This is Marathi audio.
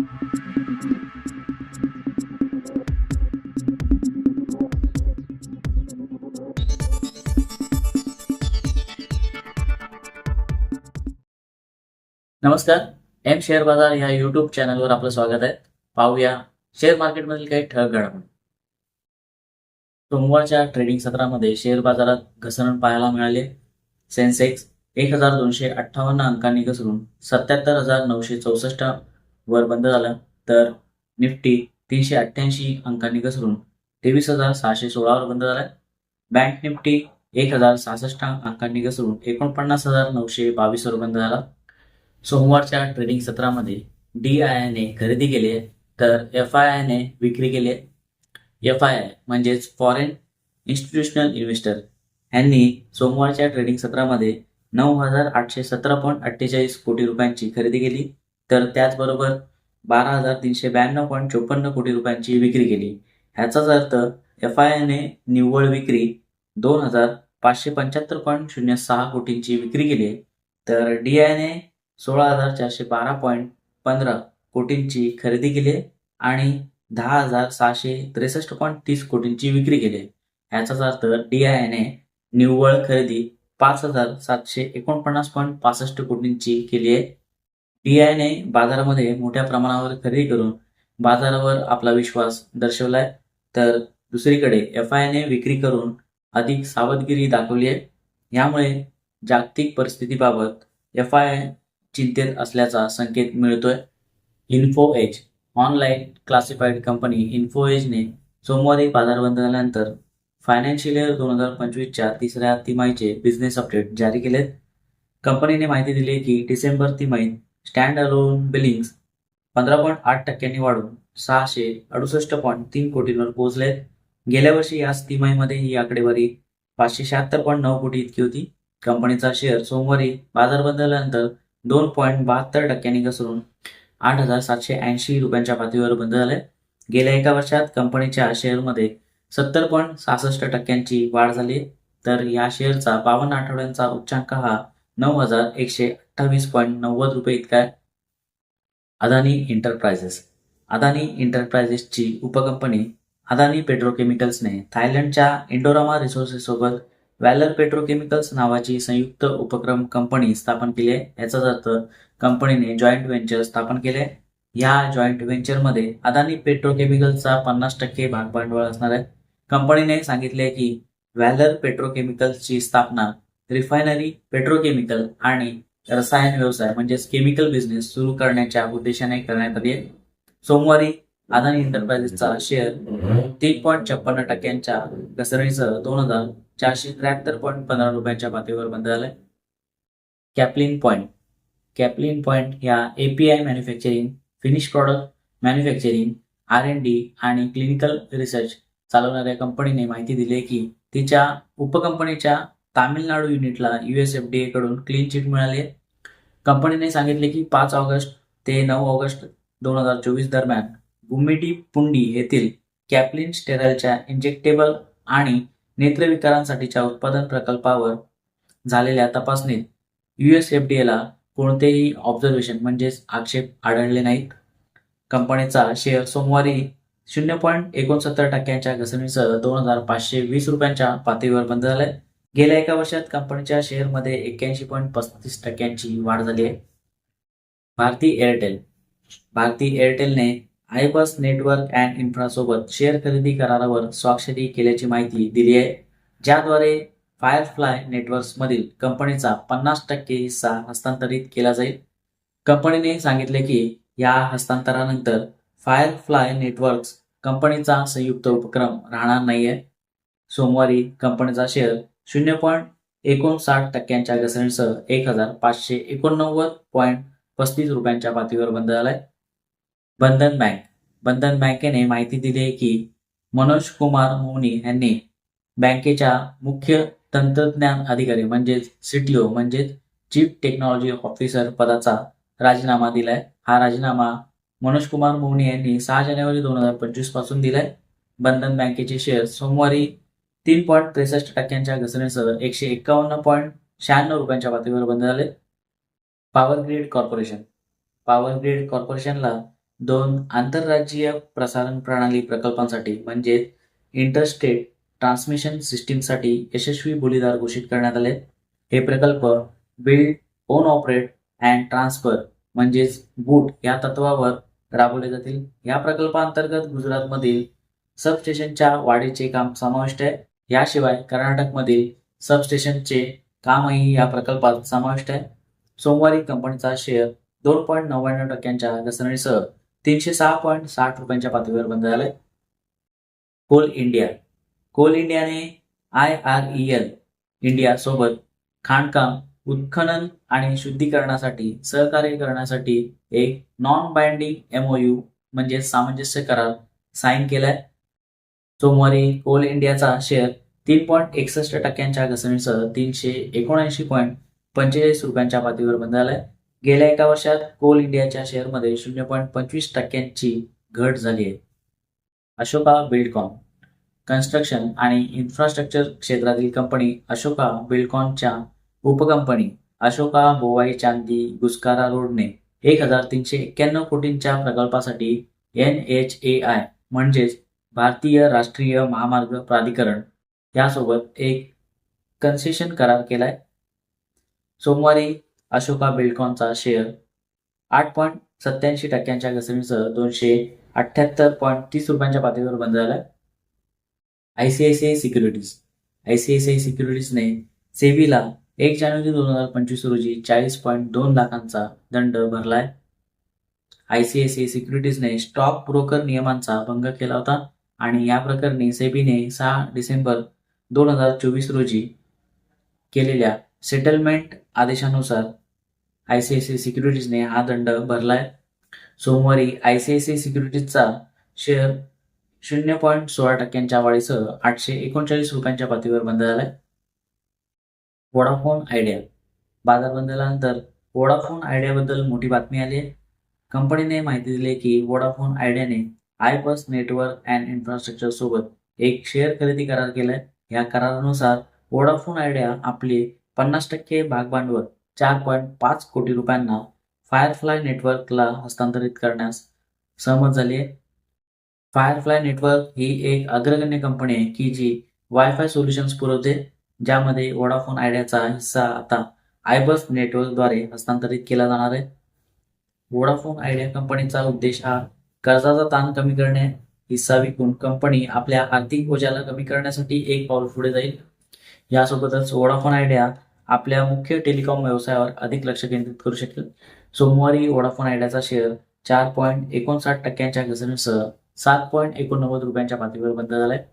नमस्कार एम शेअर बाजार या युट्यूब चॅनलवर आपलं स्वागत आहे. पाहूया शेअर मार्केटमधील काही ठळक घडामोडी. सोमवारच्या ट्रेडिंग सत्रामध्ये शेअर बाजारात घसरण पाहायला मिळाले. सेन्सेक्स एक हजार दोनशे अठ्ठावन्न अंकांनी घसरून सत्याहत्तर हजार नऊशे चौसष्ट वर बंद झाला तर निफ्टी तीनशे अठ्ठ्याऐंशी अंकांनी घसरून तेवीस हजार सहाशे सोळावर बंद झाला बँक निफ्टी एक हजार सहासष्ट अंकांनी घसरून एकोणपन्नास हजार नऊशे बावीसवर बंद झाला. सोमवारच्या ट्रेडिंग सत्रामध्ये डी आय आयने खरेदी केली आहे तर एफ आय आयने विक्री केली आहे. एफ आय आय म्हणजेच फॉरेन इन्स्टिट्यूशनल इन्व्हेस्टर यांनी सोमवारच्या ट्रेडिंग सत्रामध्ये नऊ हजार आठशे सतरा पॉईंट अठ्ठेचाळीस कोटी रुपयांची खरेदी केली. तर त्याचबरोबर बारा हजार तीनशे ब्याण्णव पॉईंट चोपन्न कोटी रुपयांची विक्री केली. ह्याचाच अर्थ एफ आय आयने निव्वळ विक्री दोन हजार पाचशे पंच्याहत्तर पॉईंट शून्य सहा कोटींची विक्री केली. तर डी आयने सोळा हजार चारशे बारा पॉईंट पंधरा कोटींची खरेदी केली आणि दहा हजार सहाशे त्रेसष्ट पॉईंट तीस कोटींची विक्री केली. ह्याचाच अर्थ डी आय ने निव्वळ खरेदी पाच हजार सातशे एकोणपन्नास पॉईंट पासष्ट कोटींची केली आहे. डी आय बाजारामध्ये मोठ्या प्रमाणावर खरेदी करून बाजारावर आपला विश्वास दर्शवलाय. तर दुसरीकडे एफ आय ने विक्री करून अधिक सावधगिरी दाखवली आहे. यामुळे जागतिक परिस्थितीबाबत एफ आय चिंतेत असल्याचा संकेत मिळतोय. Info Edge online classified company Info एजने सोमवारी बाजार बंद झाल्यानंतर फायनान्शियल इयर दोन हजार पंचवीसच्या तिसऱ्या तिमाहीचे बिझनेस अपडेट जारी केलेत. कंपनीने माहिती दिली की डिसेंबर तिमाहीत स्टँड अलोन बिलिंग्स पंधरा पॉईंट आठ टक्क्यांनी वाढून सहाशे अडुसष्ट पॉईंट तीन कोटींवर पोहोचलेत. गेल्या वर्षी याच तिमाहीमध्ये ही आकडेवारी पाचशे शहात्तर पॉईंट नऊ कोटी इतकी होती. कंपनीचा शेअर सोमवारी बाजार बंद झाल्यानंतर दोन पॉईंट बहात्तर टक्क्यांनी घसरून आठ हजार सातशे ऐंशी रुपयांच्या पातळीवर बंद झाले. गेल्या एका वर्षात कंपनीच्या शेअरमध्ये सत्तर पॉईंट सहासष्ट टक्क्यांची वाढ झाली. तर या शेअरचा बावन्न आठवड्यांचा उच्चांक हा नऊ हजार एकशे अठ्ठावीस पॉईंट नव्वद रुपये इतका आहे. अदानी एंटरप्राइजेस अदानी एंटरप्राइजेसची उपकंपनी अदानी पेट्रोकेमिकल्सने थायलंडच्या इंडोरामा रिसोर्सेस सोबत व्हॅलर पेट्रोकेमिकल्स नावाची संयुक्त उपक्रम कंपनी स्थापन केली आहे. याचाच अर्थ कंपनीने जॉईंट व्हेंचर स्थापन केले. या जॉईंट व्हेंचरमध्ये अदानी पेट्रोकेमिकल्सचा पन्नास टक्के भाग भांडवल असणार आहे. कंपनीने सांगितले की व्हॅलर पेट्रोकेमिकल्सची स्थापना रिफायनरी पेट्रोकेमिकल आणि रसायन व्यवसाय म्हणजेच केमिकल बिझनेस सुरू करण्याच्या उद्देशाने करण्यात आली आहे. सोमवारी अदानी एंटरप्राइजेसचा शेअर तीन पॉईंट छप्पन्न टक्क्यांच्या घसरणीसह दोन हजार चारशे त्र्याहत्तर पॉईंट पंधरा रुपयांच्या पातळीवर बंद झालाय. Caplin point. कॅपलिन पॉईंट या API manufacturing finish product manufacturing R N D आणि क्लिनिकल रिसर्च चालवणाऱ्या कंपनीने माहिती दिली की तिच्या उपकंपनीच्या तामिळनाडू युनिटला युएस एफ डी कडून क्लीन चिट मिळाली. आहे कंपनीने सांगितले की पाच ऑगस्ट ते नऊ ऑगस्ट दोन हजार चोवीस दरम्यान गुम्मिटी पुंडी येथील कॅपलिन स्टेरलच्या इंजेक्टेबल आणि नेत्रविकारांसाठीच्या उत्पादन प्रकल्पावर झालेल्या तपासणीत युएस एफ डी एला कोणतेही ऑब्झर्वेशन म्हणजेच आक्षेप आढळले नाहीत. कंपनीचा शेअर सोमवारी शून्य पॉईंट एकोणसत्तर टक्क्यांच्या घसरणीसह दोन हजार पाचशे वीस रुपयांच्या पातळीवर बंद झालाय. गेल्या एका वर्षात कंपनीच्या शेअरमध्ये एक्क्याऐंशी पॉईंट पस्तीस टक्क्यांची वाढ झाली आहे. भारती एअरटेल. भारती एअरटेलने आयबस नेटवर्क अँड इन्फ्रासोबत शेअर खरेदी करारावर स्वाक्षरी केल्याची माहिती दिली आहे ज्याद्वारे फायरफ्लाय नेटवर्क्समधील कंपनीचा पन्नास टक्के हिस्सा हस्तांतरित केला जाईल. कंपनीने सांगितले की या हस्तांतरानंतर फायरफ्लाय नेटवर्क्स कंपनीचा संयुक्त उपक्रम राहणार नाहीये. सोमवारी कंपनीचा शेअर शून्य पॉईंट एकोणसाठ टक्क्यांच्या घसरणीसह एक हजार पाचशे एकोणनव्वद पॉईंट पस्तीस रुपयांच्या पातळीवर बंद झालाय. बंधन बँक. बंधन बँकेने माहिती दिली आहे की मनोज कुमार मोहनी यांनी बँकेच्या मुख्य तंत्रज्ञान अधिकारी म्हणजेच सीटीओ म्हणजेच चीफ टेक्नॉलॉजी ऑफिसर पदाचा राजीनामा दिलाय. हा राजीनामा मनोज कुमार मोहनी यांनी सहा जानेवारी दोन हजार पंचवीसपासून दिलाय. बंधन बँकेचे शेअर सोमवारी तीन पॉईंट त्रेसष्ट टक्क्यांच्या घसरणीसह एकशे एकावन्न पॉईंट शहाण्णव रुपयांच्या पातळीवर बंद झाले. Power grid corporation. Power grid कॉर्पोरेशनला दोन आंतरराज्यीय प्रसारण प्रणाली प्रकल्पांसाठी म्हणजेच इंटरस्टेट ट्रान्समिशन सिस्टीमसाठी यशस्वी बोलीदार घोषित करण्यात आले. हे प्रकल्प build own operate and transfer म्हणजेच बूट या तत्वावर राबवले जातील. या प्रकल्पांतर्गत गुजरातमधील सबस्टेशनच्या वाढीचे काम समाविष्ट आहे. याशिवाय कर्नाटकमधील सबस्टेशनचे कामही या प्रकल्पात समाविष्ट आहे. सोमवारी कंपनीचा शेअर दोन पॉईंट नव्याण्णव टक्क्यांच्या घसरणीसह तीनशे सहा पॉईंट साठ रुपयांच्या पातळीवर बंद झालाय. Coal India. कोल इंडियाने I R E L India सोबत खाणकाम उत्खनन आणि शुद्धीकरणासाठी सहकार्य करण्यासाठी एक नॉन बाइंडिंग एमओयू म्हणजे सामंजस्य करार साईन केलाय. सोमवारी कोल इंडियाचा शेअर तीन पॉईंट एकसष्ट टक्क्यांच्या घसरणीसह तीनशे एकोणऐंशी पॉईंट पंचेचाळीस रुपयांच्या पातळीवर बंद झालाय गेल्या एका वर्षात कोल इंडियाच्या शेअरमध्ये शून्य पॉईंट पंचवीस टक्क्यांची घट झाली आहे. अशोका बिल्डकॉन कन्स्ट्रक्शन आणि इन्फ्रास्ट्रक्चर क्षेत्रातील कंपनी अशोका बिल्डकॉनच्या उपकंपनी अशोका बोवाई चांदी गुस्कारा रोडने एक हजार तीनशे एक्क्याण्णव कोटींच्या प्रकल्पासाठी एन एच ए आय म्हणजेच भारतीय राष्ट्रीय महामार्ग प्राधिकरण यासोबत एक कन्सेशन करार केलाय. सोमवारी अशोका बिल्डकॉनचा शेअर आठ पॉईंट सत्याऐंशी टक्क्यांच्या घसरणीसह दोनशे अठ्ठ्याहत्तर पॉईंट तीस रुपयांच्या पातळीवर बंद झालाय आयसीआयसीआय सिक्युरिटीज आयसीआयसीआय सिक्युरिटीजने सेबीला एक जानेवारी दोन हजार पंचवीस रोजी चाळीस पॉईंट दोन लाखांचा दंड भरलाय. आयसीआयसीआय सिक्युरिटीजने स्टॉक ब्रोकर नियमांचा भंग केला होता. आणि या प्रकरणी सेबीने सहा डिसेंबर दोन हजार चोवीस रोजी केलेल्या सेटलमेंट आदेशानुसार आय सी आय सी सिक्युरिटीजने हा दंड भरलाय. सोमवारी आय सीएससी सिक्युरिटीजचा शेअर शून्य पॉईंट सोळा टक्क्यांच्या वाढीसह आठशे एकोणचाळीस रुपयांच्या पातळीवर बंद झालाय. वोडाफोन आयडिया बाजार बंद झाल्यानंतर वोडाफोन आयडियाबद्दल मोठी बातमी आली आहे. कंपनीने माहिती दिली की वोडाफोन आयडियाने आयबस नेटवर्क अँड इन्फ्रास्ट्रक्चर सोबत एक शेअर खरेदी करार केलाय. या करारानुसार वोडाफोन आयडिया आपले पन्नास टक्के भागभांडवल चार पॉईंट पाच कोटी रुपयांना फायरफ्लाय नेटवर्कला हस्तांतरित करण्यास सहमत झाली आहे. फायरफ्लाय नेटवर्क ही एक अग्रगण्य कंपनी आहे की जी वायफाय सोल्युशन्स पुरवते ज्यामध्ये वोडाफोन आयडियाचा हिस्सा आता आयबस नेटवर्कद्वारे हस्तांतरित केला जाणार आहे. वोडाफोन आयडिया कंपनीचा उद्देश हा कर्जाचा ताण कमी करणे हिस्सा विकून कंपनी आपल्या आर्थिक ओझ्याला कमी करण्यासाठी एक पाऊल पुढे जाईल. यासोबतच वोडाफोन आयडिया आपल्या मुख्य टेलिकॉम व्यवसायावर अधिक लक्ष केंद्रित करू शकेल. सोमवारी वोडाफोन आयडियाचा शेअर चार पॉईंट एकोणसाठ टक्क्यांच्या घसरणीसह सात पॉईंट एकोणनव्वद रुपयांच्या पातळीवर बंद झालाय.